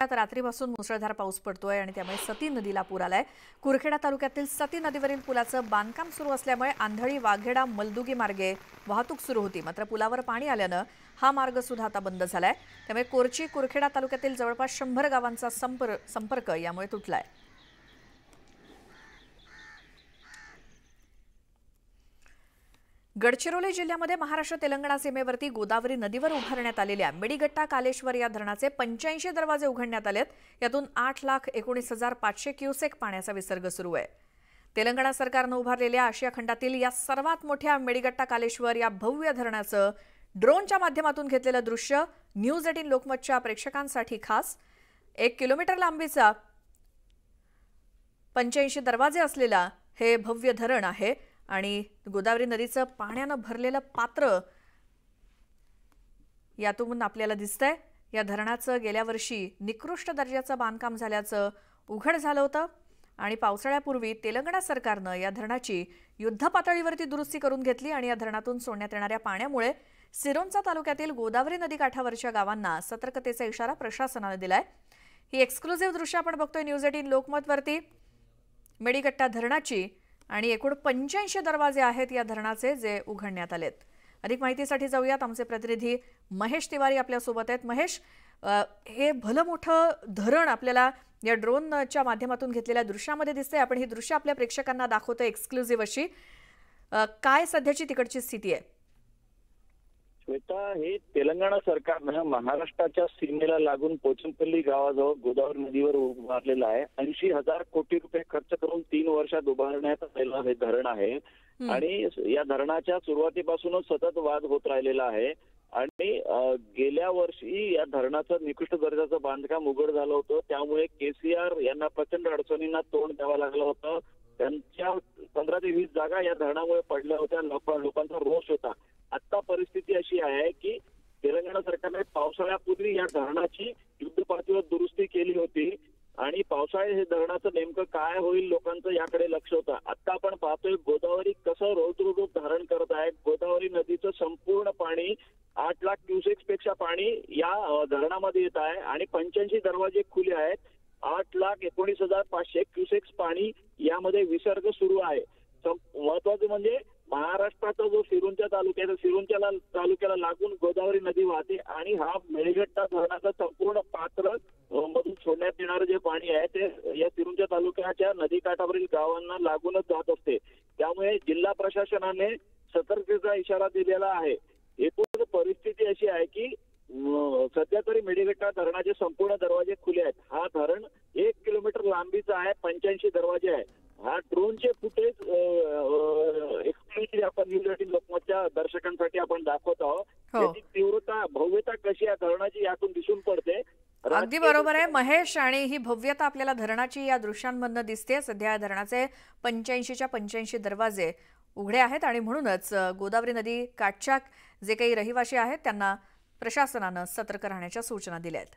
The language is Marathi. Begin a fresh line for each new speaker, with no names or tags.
रात्रीपासून मुसळधार पाऊस पडतोय आणि त्यामुळे सती नदीला पूर आलाय. कुरखेडा तालुक्यातील सती नदीवरील पुलाचं बांधकाम सुरू असल्यामुळे आंधळी वाघेडा मलदुगी मार्गे वाहतूक सुरू होती. मात्र पुलावर पाणी आल्यानं हा मार्ग सुद्धा आता बंद झालाय. त्यामुळे कोरची कुरखेडा तालुक्यातील जवळपास शंभर गावांचा संपर्क संपर्क यामुळे तुटलाय. गडचिरोली जिल्ह्यामध्ये महाराष्ट्र तेलंगणा सीमेवरती गोदावरी नदीवर उभारण्यात आलेल्या मेडीगट्टा कालेश्वर या धरणाचे पंच्याऐंशी दरवाजे उघडण्यात आलेत. यातून आठ लाख एकोणीस हजार पाचशे क्युसेक पाण्याचा विसर्ग सुरू आहे. तेलंगणा सरकारनं उभारलेल्या आशिया खंडातील या सर्वात मोठ्या मेडीगट्टा कालेश्वर या भव्य धरणाचं ड्रोनच्या माध्यमातून घेतलेलं दृश्य न्यूज एटीन लोकमतच्या प्रेक्षकांसाठी खास. एक किलोमीटर लांबीचा पंच्याऐंशी दरवाजे असलेला हे भव्य धरण आहे. आणि गोदावरी नदीचं पाण्यानं भरलेलं पात्र यातून आपल्याला दिसतंय. या धरणाचं गेल्या वर्षी निकृष्ट दर्जाचं बांधकाम झाल्याचं उघड झालं होतं. आणि पावसाळ्यापूर्वी तेलंगणा सरकारनं या धरणाची युद्ध पातळीवरती दुरुस्ती करून घेतली आणि या धरणातून सोडण्यात येणाऱ्या पाण्यामुळे सिरोंचा तालुक्यातील गोदावरी नदी काठावरच्या गावांना सतर्कतेचा इशारा प्रशासनानं दिलाय. ही एक्सक्लुझिव्ह दृश्य आपण बघतोय न्यूज एटीन लोकमतवरती. मेडीगट्टा धरणाची आणि एकूण पंच्याऐंशी दरवाजे आहेत या धरणाचे जे उघडण्यात आलेत. अधिक माहितीसाठी जाऊयात. आमचे प्रतिनिधी महेश तिवारी आपल्यासोबत आहेत. महेश हे भलं मोठं धरण आपल्याला या ड्रोनच्या माध्यमातून घेतलेल्या दृश्यामध्ये दिसतंय. आपण ही दृश्य आपल्या प्रेक्षकांना दाखवतो एक्सक्लुझिव्ह अशी. काय सध्याची तिकडची स्थिती आहे?
श्वेता हे तेलंगणा सरकारनं महाराष्ट्राच्या सीमेला लागून पोचमपल्ली गावाजवळ गोदावरी नदीवर उभारलेलं आहे. ऐंशी हजार कोटी रुपये खर्च करून तीन वर्षात उभारण्यात आलेलं हे धरण आहे. आणि या धरणाच्या सुरुवातीपासूनच सतत वाद होत राहिलेला आहे. आणि गेल्या वर्षी या धरणाचं निकृष्ट दर्जाचं बांधकाम उघड झालं होतं. त्यामुळे केसीआर यांना प्रचंड अडचणींना तोंड द्यावं लागलं होतं. त्यांच्या पंधरा ते वीस जागा या धरणामुळे पडल्या होत्या. लोक- लोकांचा रोष होता. आता परिस्थिती अशी आहे की तेलंगणा सरकारने पावसाळ्यापूर्वी या धरणाची युद्ध पातळीवर दुरुस्ती केली होती. आणि पावसाळ्यात हे धरणाचं नेमकं काय होईल लोकांचं याकडे लक्ष होतं. आता आपण पाहतोय गोदावरी कसं रौद्र रूप धारण करत आहे. गोदावरी नदीचं संपूर्ण पाणी आठ लाख क्युसेक्सपेक्षा पाणी या धरणामध्ये येत आहे. आणि पंच्याऐंशी दरवाजे खुले आहेत. आठ लाख एकोणीस हजार पाचशे क्युसेक्स पाणी यामध्ये विसर्ग सुरू आहे. महत्वाचं म्हणजे महाराष्ट्राचा जो सिरुंच्या तालुक्याचा सिरुंच्या तालुक्याला लागून गोदावरी नदी वाहते आणि हा मेळघट्टा धरणाचा संपूर्ण पात्र मधून सोडण्यात येणारं जे पाणी आहे ते या सिरुंच्या तालुक्याच्या नदीकाठावरील गावांना लागूनच जात असते. त्यामुळे जिल्हा प्रशासनाने सतर्कतेचा इशारा दिलेला आहे. एकूण परिस्थिती अशी आहे की सध्या तरी मेडीगट्टा धरणाचे संपूर्ण दरवाजे खुले आहेत. हा धरण एक किलोमीटर लांबीचा आहे पंच्याऐंशी दरवाजे आहे. हा ड्रोनचे फुटेज एक्सक्लुझिव्ह आपण न्यूज एटीन लोकमतच्या दर्शकांसाठी आपण दाखवत आहोत.
हो.
तीव्रता भव्यता कशी आहे धरणाची यातून दिसून पडते.
अगदी बरोबर आहे. महेश आणि ही भव्यता आपल्याला धरणाची या दृश्यांमधनं दिसते. सध्या या धरणाचे पंच्याऐंशीच्या पंच्याऐंशी दरवाजे उघडे आहेत आणि म्हणूनच गोदावरी नदी काठच्या जे काही रहिवासी आहेत त्यांना प्रशासनानं सतर्क राहण्याच्या सूचना दिल्या आहेत